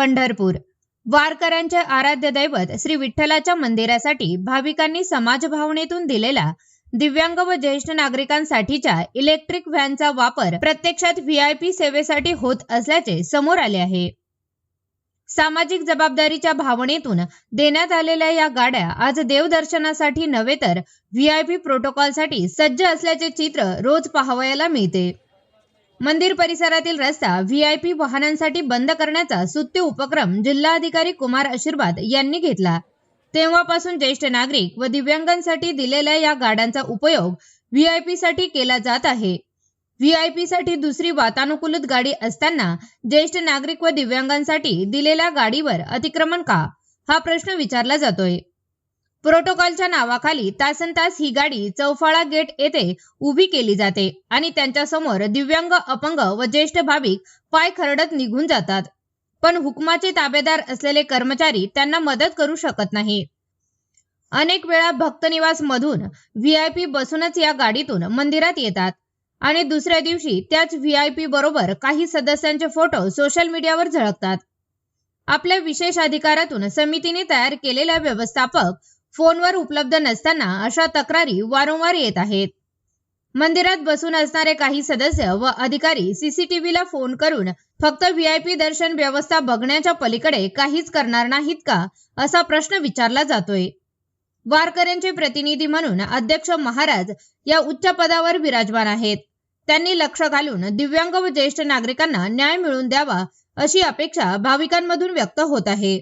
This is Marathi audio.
पंढरपूर. वारकऱ्यांचे आराध्य दैवत श्री विठ्ठलाच्या मंदिरासाठी भाविकांनी समाजभावनेतून दिलेला दिव्यांग व ज्येष्ठ नागरिकांसाठीच्या इलेक्ट्रिक व्हॅनचा वापर प्रत्यक्षात व्हीआयपी सेवेसाठी होत असल्याचे समोर आले आहे. सामाजिक जबाबदारीच्या भावनेतून देण्यात आलेल्या या गाड्या आज देवदर्शनासाठी नव्हे तर व्हीआयपी प्रोटोकॉलसाठी सज्ज असल्याचे चित्र रोज पाहावयाला मिळते. मंदिर परिसरातील रस्ता व्हीआयपी वाहनांसाठी बंद करण्याचा सुत्य उपक्रम जिल्हाधिकारी कुमार आशीर्वाद यांनी घेतला. तेव्हापासून ज्येष्ठ नागरिक व दिव्यांगांसाठी दिलेल्या या गाड्यांचा उपयोग व्हीआयपी साठी केला जात आहे. व्हीआयपी साठी दुसरी वातानुकूलित गाडी असताना ज्येष्ठ नागरिक व दिव्यांगांसाठी दिलेल्या गाडीवर अतिक्रमण का? हा प्रश्न विचारला जातोय. प्रोटोकॉलच्या नावाखाली तासन तास ही गाडी चौफाळा गेट येथे उभी केली जाते आणि त्यांच्यासमोर दिव्यांग अपंग व ज्येष्ठ भाविक पाय खरडत निघून जातात. पण हुकमाचे ताबेदार असलेले कर्मचारी त्यांना मदत करू शकत नाही. अनेक वेळा भक्तनिवास मधून व्हीआयपी बसूनच या गाडीतून मंदिरात येतात आणि दुसऱ्या दिवशी त्याच व्हीआयपी बरोबर काही सदस्यांचे फोटो सोशल मीडियावर झळकतात. आपल्या विशेष अधिकारातून समितीने तयार केलेल्या व्यवस्थापक फोनवर उपलब्ध नसताना अशा तक्रारी वारंवार येत आहेत. मंदिरात बसून असणारे काही सदस्य व अधिकारी सीसीटीव्हीला फोन करून फक्त व्हीआयपी दर्शन व्यवस्था बघण्याच्या पलीकडे काहीच करणार नाहीत का असा प्रश्न विचारला जातोय. वारकऱ्यांचे प्रतिनिधी म्हणून अध्यक्ष महाराज या उच्च पदावर विराजमान आहेत. त्यांनी लक्ष घालून दिव्यांग व ज्येष्ठ नागरिकांना न्याय मिळवून द्यावा अशी अपेक्षा भाविकांमधून व्यक्त होत आहे.